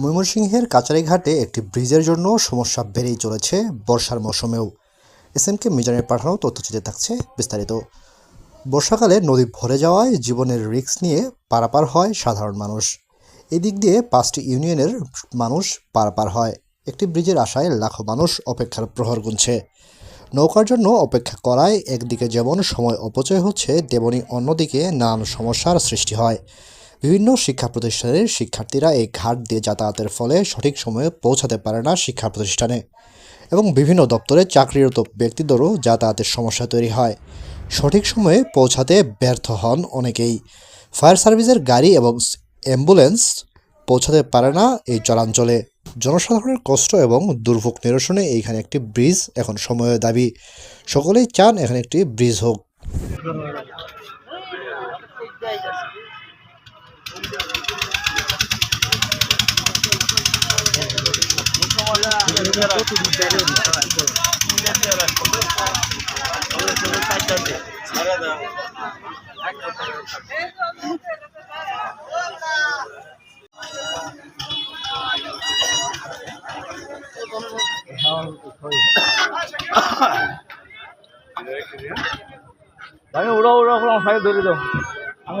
ময়মনসিংহের কাচারিঘাটে একটি ব্রিজের জন্য সমস্যা বেড়েই চলেছে বর্ষার মৌসুমেও। এস এম কে মিজানের পাঠানো তথ্যচিত্রে থাকছে বিস্তারিত। বর্ষাকালে নদী ভরে যাওয়ায় জীবনের রিস্ক নিয়ে পারাপার হয় সাধারণ মানুষ। এদিক দিয়ে পাঁচটি ইউনিয়নের মানুষ পারাপার হয়। একটি ব্রিজের আশায় লাখো মানুষ অপেক্ষার প্রহর গুনছে। নৌকার জন্য অপেক্ষা করায় একদিকে যেমন সময় অপচয় হচ্ছে, তেমনি অন্যদিকে নানান সমস্যার সৃষ্টি হয়। বিভিন্ন শিক্ষা প্রতিষ্ঠানের শিক্ষার্থীরা এই ঘাট দিয়ে যাতায়াতের ফলে সঠিক সময়ে পৌঁছাতে পারে না শিক্ষা প্রতিষ্ঠানে এবং বিভিন্ন দপ্তরে চাকরিরত ব্যক্তিদেরও যাতায়াতের সমস্যা তৈরি হয়। সঠিক সময়ে পৌঁছাতে ব্যর্থ হন অনেকেই। ফায়ার সার্ভিসের গাড়ি এবং অ্যাম্বুলেন্স পৌঁছাতে পারে না এই চলাঞ্চলে। জনসাধারণের কষ্ট এবং দুর্ভোগ নিরসনে এইখানে একটি ব্রিজ এখন সময়ের দাবি। সকলেই চান এখানে একটি ব্রিজ হোক। আমি উড়ো উড়ো করে আমার সাইড ধরে দাও। আমি